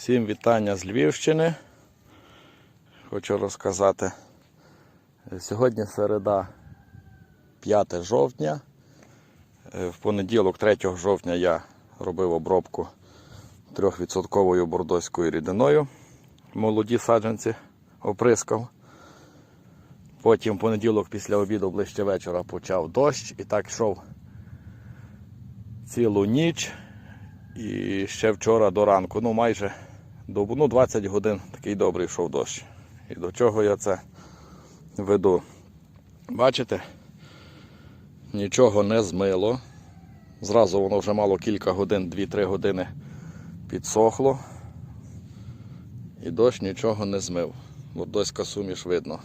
Всім вітання з Львівщини. Хочу розказати. Сьогодні середа 5 жовтня. Е, В понеділок, 3 жовтня, я робив обробку 3% бордоською рідиною. Молоді саджанці оприскав. Потім в понеділок після обіду ближче вечора почав дощ і так йшов цілу ніч. І ще вчора до ранку, ну майже добу, ну 20 годин такий добрий йшов дощ. І до чого я це веду? Бачите? Нічого не змило. Зразу воно вже мало кілька годин, 2-3 години підсохло. І дощ нічого не змив. Бордоська суміш видно.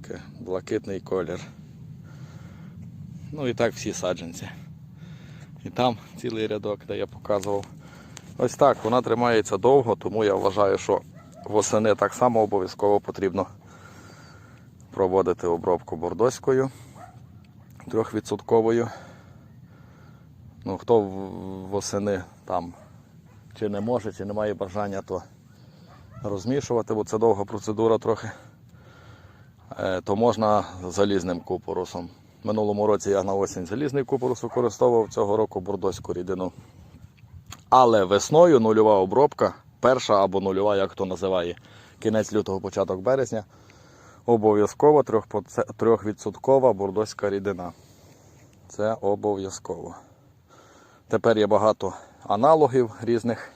Таке блакитний колір. Ну і так всі саджанці. І там цілий рядок, де я показував. Ось так, вона тримається довго, тому я вважаю, що восени так само обов'язково потрібно проводити обробку бордоською трьохвідсотковою. Ну, хто восени там чи не може, чи не має бажання, то розмішувати, бо це довга процедура трохи, Е, то можна залізним купорусом. Минулому році я на осінь залізний купорус використовував цього року бордоську рідину. Але весною нульова обробка, перша або нульова, як хто називає, кінець лютого, початок березня, обов'язково 3% бордоська рідина. Це обов'язково. Тепер є багато аналогів різних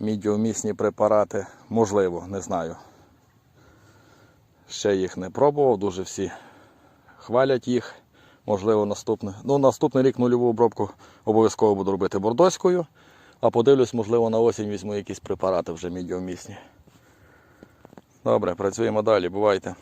мідіомісні препарати. Можливо, не знаю. Ще їх не пробував, дуже всі хвалять їх. Можливо, наступний. Ну, наступний рік нульову обробку обов'язково буду робити бордоською. А подивлюсь, можливо, на осінь візьму якісь препарати вже мідіомісні. Добре, працюємо далі, бувайте.